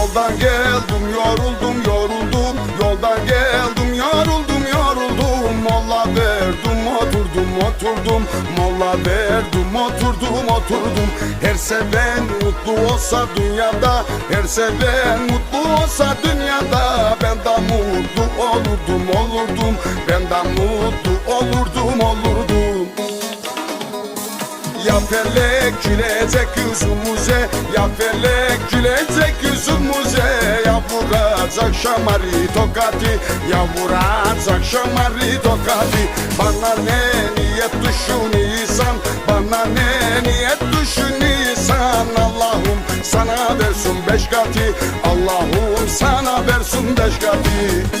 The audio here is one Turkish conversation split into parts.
Yoldan geldim yoruldum yoruldum. Yoldan geldim yoruldum yoruldum. Molla verdim oturdum oturdum. Molla verdim oturdum oturdum. Her seven mutlu olsa dünyada Her seven mutlu olsa dünyada. Ben de mutlu olurdum olurdum. Ben de mutlu olurdum olurdum ya felek gülecek yüzümüze Ya felek gülecek yüzümüze Ya vuracak şamari tokati. Ya vuracak şamari tokati. Bana ne niyet düşünüyorsan Bana ne niyet düşünüyorsan Allah'ım sana versin beş katı. Allah'ım sana versin beş katı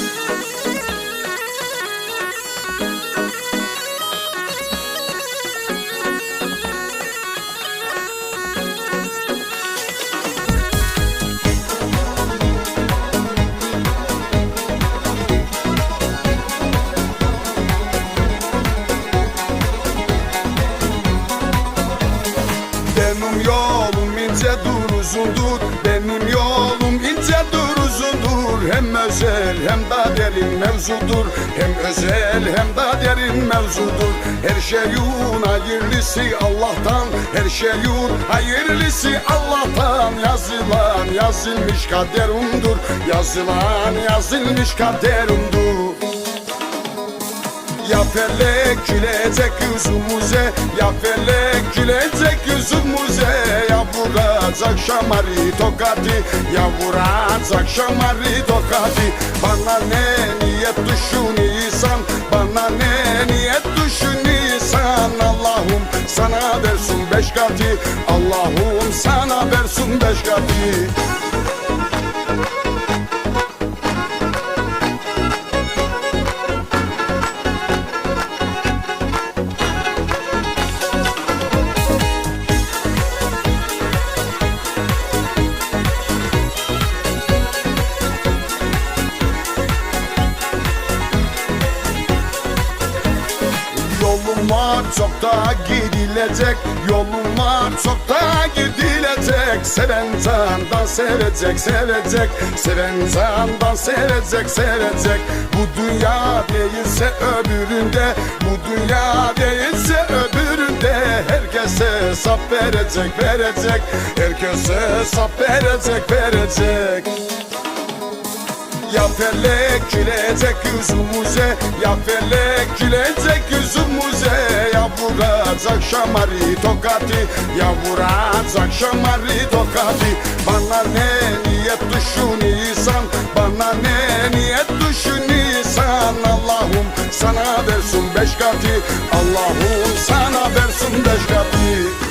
Benim yolum ince dur uzundur Benim yolum ince dur uzundur Hem özel hem da derin mevzudur. Hem özel hem da derin mevzudur. Her şeyun hayırlısı Allah'tan. Her şeyun hayırlısı Allah'tan. Yazılan yazılmış kaderumdur. Yazılan yazılmış kaderumdur ya felek gülecek yüzümüze Ya felek gülecek yüzümüze. Ya vuracak şamari tokati Ya vuracak şamari tokati. Bana ne niyet düşünüyorsan Bana ne niyet düşünüyorsan Allah'ım sana versin beş katı. Allah'ım sana versin beş katı Yolum var çok daha gidilecek Yolum var çok daha gidilecek. Seven candan sevecek sevecek. Seven candan sevecek sevecek. Bu dünya değilse öbüründe Bu dünya değilse öbüründe. Herkese hesap verecek verecek. Herkese hesap verecek verecek. Ya felek gülecek yüzümüze Ya felek gülecek vuracak şamari tokati Ya vuracak şamari tokati. Bana ne niyet düşünüyorsan Bana ne niyet düşünüyorsan Allah'ım sana versin beş katı Allah'ım sana versin beş katı